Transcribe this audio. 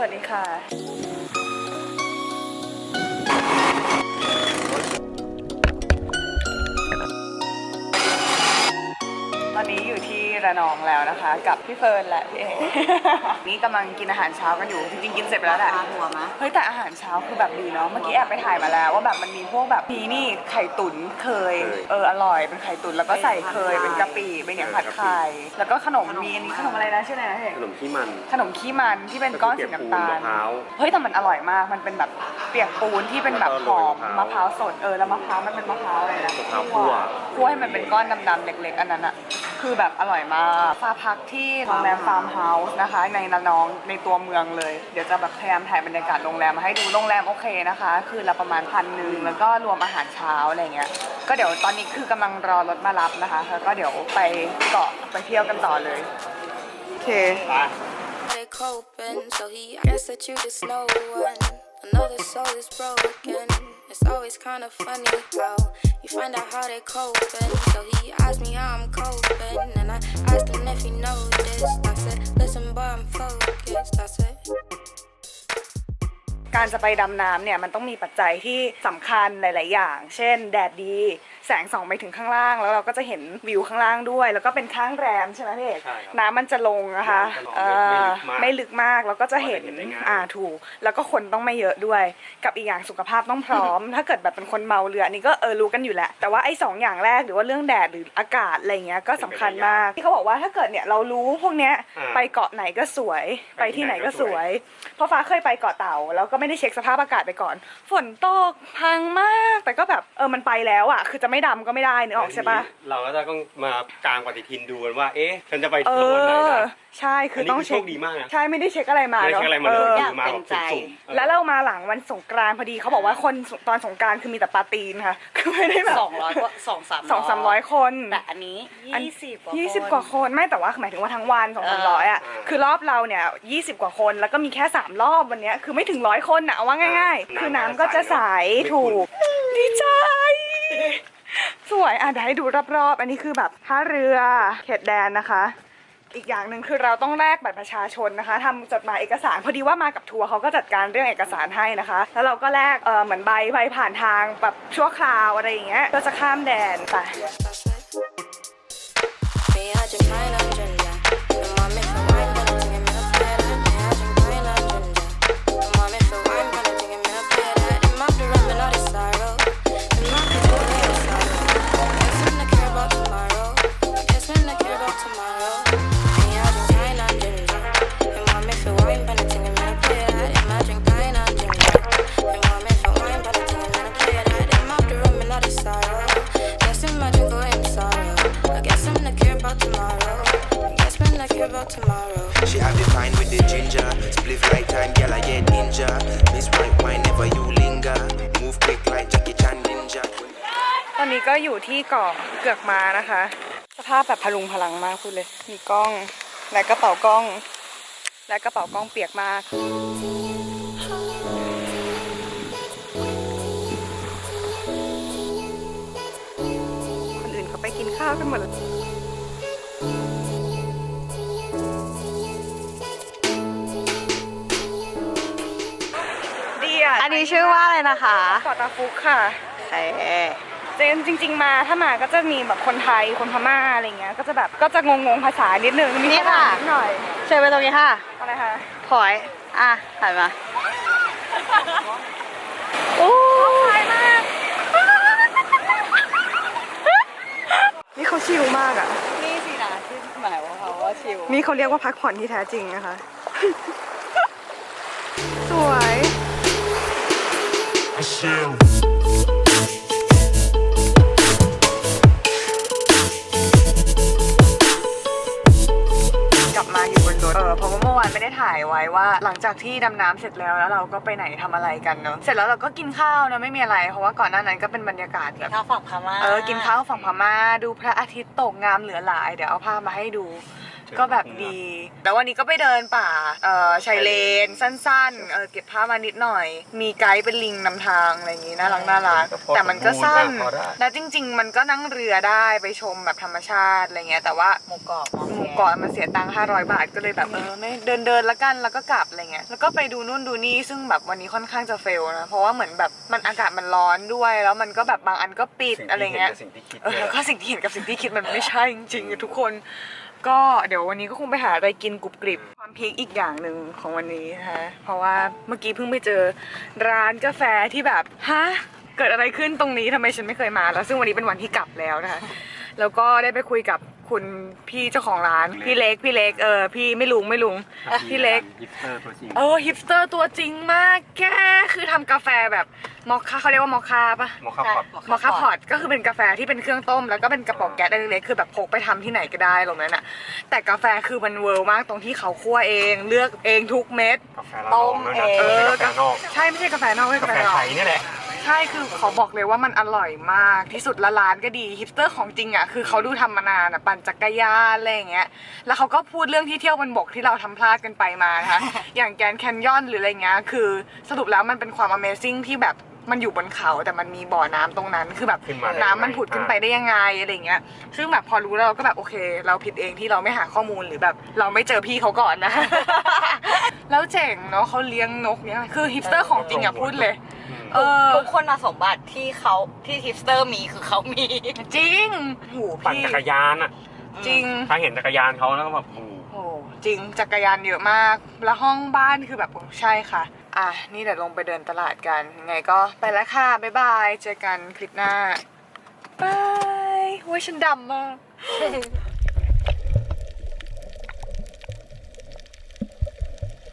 สวัสดีค่ะ ระนองแล้วนะคะ กับพี่เฟิร์นและพี่เอ นี่กำลังกินอาหารเช้ากันอยู่จริงๆกินเสร็จไปแล้วแหละทานหัวมะเฮ้ยแต่อาหารเช้าคือแบบดีเนาะเมื่อกี้แอบไปถ่ายมาแล้วว่าแบบมันมีพวกแบบมีนี่ไข่ตุ๋นเคยเอออร่อยเป็นไข่ตุ๋นแล้วก็ใส่เคยเป็นกะปิเป็นอย่างผัดไข่แล้วก็ขนมมีอันนี้ขนมอะไรนะชื่ออะไรนะเฮ้ยขนมขี้มันขนมขี้มันที่เป็นก้อนสีน้ำตาลมะพร้าวเฮ้ยแต่มันอร่อยมากมันเป็นแบบเปียกปูนที่เป็นแบบหอมแล้วก็โรยมะมะพพร้าร้าววสดเออแล้วมะพร้าวมันเป็นมะพร้าวอะไรนะมะพร้าวคั่วคั่วให้มันเป็นก้อนดำๆเล็ก ๆ อันนั้นอะ คือแบบอร่อยมากฟ้าพักที่โรงแรมฟาร์มเฮาส์นะคะ ในระนองในตัวเมืองเลย เดี๋ยวจะแบบพยายามถ่ายบรรยากาศโรงแรมมาให้ดูโรงแรมโอเคนะคะ คือละประมาณพันหนึ่งแล้วก็รวมอาหารเช้าอะไรเงี้ยก็เดี๋ยวตอนนี้คือกำลังรอรถมารับนะคะแล้วก็เดี๋ยวไปเกาะไปเที่ยวกันต่อเลยโอเค they coping, so he guess that you just know one. Another soul is broken. It's always kind of funny how you find out how they coping. So he asked me how I'm coping, and I asked him if he noticed. I said, Listen, boy, I'm focused. I said. การจะไปดำน้ำเนี่ยมันต้องมีปัจจัยที่สำคัญหลาย ๆ อย่าง เช่น แดดดี แสงส่องไปถึงข้างล่าง แล้วเราก็จะเห็นวิวข้างล่างด้วย แล้วก็เป็นข้างแรมใช่ไหมพี่เอกใช่ครับน้ำมันจะลงนะคะน้ำมันจะลงเออไม่ไม่ลึลึกกมากมากแล้วก็จะเห็นเพราะว่าจะเห็นได้ง่าย อ่าถูก แล้วก็คนต้องไม่เยอะด้วย กับอีกอย่างสุขภาพต้องพร้อม ถ้าเกิดแบบเป็นคนเมาเรืออันนี้ก็เออรู้กันอยู่แหละแต่ว่าไอ้สองอย่างแรกหรือว่าเรื่องแดดหรืออากาศอะไรเงี้ยก็สำคัญมากที่เขาบอกว่าถ้าเกิดเนี่ยเรารู้พวกเนี้ยอ่า ไปเกาะไหนก็สวย ไปที่ไหนก็สวยไปเพราะฟ้าเคยไปเกาะเต่า แล้วก็ไม่ได้เช็คสภาพอากาศไปก่อน ฝนตกพังมาก แต่ก็แบบเออมันไปแล้วอะ คือจะไม่ดำก็ไม่ได้นึกออกใช่ปะเราก็จะต้องมากางปฏิทินดูกันว่า เอ๊ะ ฉันจะไปเอเที่ยววันไหนอ นะใช่คือต้องอันนี้คือเช็คโชคดีมากนะใช่ไม่ได้เช็คอะไรมาไม่ได้เนาะเช็คอะไรมาเลยเออ คือมาแบบสุ่มๆเออ แล้วเรามาหลังวันสงกรานต์พอดีเขาบอกว่าคนตอนสงกรานต์คือมีแต่ปาร์ตีนค่ะ คือไม่ได้แบบสองร้อยกว่าสองสามสองสามร้อยคน แต่อันนี้อัน ยี่สิบกว่ายี่คนสิบกว่าคนไม่แต่ว่าหมายถึงว่าทั้งวันสองสามร้อยอะเออคือรอบเราเนี่ยยี่สิบกว่าคนแล้วก็มีแค่สามรอบวันเนี้ยคือไม่ถึงร้อยคนอะเอาว่าง่ายเออๆคือน้ำก็จะใสไม่ขุ่น ถูกดีใจ สวยอะเดี๋ยวให้ดูรอบๆ อันนี้คือแบบท่าเรือเขตแดนนะคะ อีกอย่างหนึ่งคือเราต้องแลกบัตรประชาชนนะคะทำจดหมายเอกสารพอดีว่ามากับทัวร์เขาก็จัดการเรื่องเอกสารให้นะคะ แล้วเราก็แลกเออเหมือนใบใบผ่านทางแบบชั่วคราวอะไรอย่างเงี้ยก็จะข้ามแดนไป guess when I care about tomorrow. She have the fine with the ginger. Spliff right time, girl, I get injured. Miss white wine, never you linger. Move quick like Jackie Chan Ninja. ตอนนี้ก็อยู่ที่เกาะเกือกมานะคะ สภาพแบบพลุงพลังมากคุณเลย มีกล้อง และกระเป๋ากล้อง และกระเป๋ากล้องเปียกมากคนอื่นเขาไปกินข้าวกันหมดแล้ว นนี้ชื่อว่าอะไรนะคะเกาะตาฟุกค่ะเอ๊ะเจนจริง ๆ มาถ้ามาก็จะมีแบบคนไทยคนพม่าอะไรเงี้ยก็จะแบบก็จะงงๆภาษานิดนึงมีนี่ฝรั่ค่ะงนิดหน่อยเชิญไปตรงนี้ค่ะอะไรคะถอยอะถ่ายมาโอ้ไทยมากนี่เขาชิลมากอะนี่สินะที่หมายว่าเขาว่าชิวนี่เขาเรียกว่าพักผ่อนที่แท้จริงนะคะ กลับมาอยู่บนรถเออเพราะว่าเมื่อวานไม่ได้ถ่ายไว้ว่า หลังจากที่ดำน้ำเสร็จแล้วแล้วเราก็ไปไหนทำอะไรกันเนอะเสร็จแล้วเราก็กินข้าวนะไม่มีอะไร เพราะว่าก่อนหน้านั้นก็เป็นบรรยากาศแบบ ข้าวฝั่งพม่าเออ กินข้าวฝั่งพม่าดูพระอาทิตย์ตกงามเหลือหลาย เดี๋ยวเอาภาพมาให้ดู ก็แบบดี แล้ววันนี้ก็ไปเดินป่าเอ่อชายเลนสั้นๆเออเก็บผ้ามานิดหน่อย มีไกด์เป็นลิงนำทางอะไรอย่างงี้น่ารักน่ารัก แต่มันก็สั้นแล้วจริง ๆ มันก็นั่งเรือได้ไปชมแบบธรรมชาติอะไรเงี้ย แต่ว่าหมูกรอบหมู่เกาะมันเสียตังค์500 บาทก็เลยแบบเออไม่เดินเดินๆแล้วกันแล้วก็กลับอะไรเงี้ย แล้วก็ไปดูนู่นดูนี่ซึ่งแบบวันนี้ค่อนข้างจะเฟลนะ เพราะว่าเหมือนแบบมันอากาศมันร้อนด้วย แล้วมันก็แบบบางอันก็ปิดอะไรเงี้ยสิ่งที่คิดเออแล้วก็สิ่งที่เห็นกับสิ่งที่คิดมันไม่ใช่จริงๆทุกคน ก็เดี๋ยววันนี้ก็คงไปหาอะไรกินกรุบกริบความพีคอีกอย่างหนึ่งของวันนี้นะคะเพราะว่าเมื่อกี้เพิ่งไปเจอร้านกาแฟที่แบบฮะเกิดอะไรขึ้นตรงนี้ทำไมฉันไม่เคยมาแล้ว ซึ่งวันนี้เป็นวันที่กลับแล้วนะคะแล้วก็ได้ไปคุยกับ คุณพี่เจ้าของร้าน พี่เล็กพี่เล็กเออพี่ไม่ลุงไม่ลุง พี่เล็กยิปเตอร์ตัวจริงเออฮิปสเตอร์ตัวจริงมากแกคือทำกาแฟแบบมอคค่าเขาเรียกว่ามอคค่าปะมอคค่าพอตมอคค่าพอตก็คือเป็นกาแฟที่เป็นเครื่องต้ม แล้วก็เป็นกระป๋องแก๊สเล็กๆคือแบบพกไปทำที่ไหนก็ได้ตรงนั้นอะแต่กาแฟคือมันเวิร์มากตรงที่เขาคั่วเองเลือกเองทุกเม็ด กาแฟละลองด้วยนะเออ ไม่ใช่กาแฟนอก ใช่ไม่ใช่กาแฟนอกไม่ใช่กากาแฟแฟนอไทกยนี่แหละใช่คือเขาบอกเลยว่ามันอร่อยมากที่สุดและร้านก็ดีฮิปสเตอร์ของจริงอะคือเขาดูทำมานานอะปั่นจักรยานอะไรอย่างเงี้ยแล้วเขาก็พูดเรื่องที่เที่ยวบนบกที่เราทำพลาดกันไปมานะคะอย่างแกรนด์แคนยอนหรืออะไรเงี้ยคือสรุปแล้วมันเป็นความ Amazing ที่แบบมันอยู่บนเขาแต่มันมีบ่อน้ำตรงนั้น คือแบบขึ้นมาได้น้ำมันผุดขึ้นไปได้ยังไงอะไรเงี้ย ซึ่งแบบพอรู้แล้วเราก็แบบโอเค เราผิดเองที่เราไม่หาข้อมูลหรือแบบ เราไม่เจอพี่เขาก่อนนะ แล้วเจ๋งเนาะเขาเลี้ยงนกเนี่ยคือฮิปสเตอร์ของจริงอะพูดเลย เออ ทุกคนสมบัติที่เขาที่ฮิปสเตอร์มีคือเขามีจริงโหปั่นพี่จักรยานอะจริงถ้าเห็นจักรยานเขาแล้วก็แบบโอ้โหโหจริงจักรยานเยอะมาก แล้วห้องบ้านคือแบบโอ้ใช่ค่ะ อะ นี่เดี๋ยวลงไปเดินตลาดกันยังไงก็ไปแล้วค่ะ บ๊ายบาย เจอกันคลิปหน้าบายโอ้ยฉันดำมาก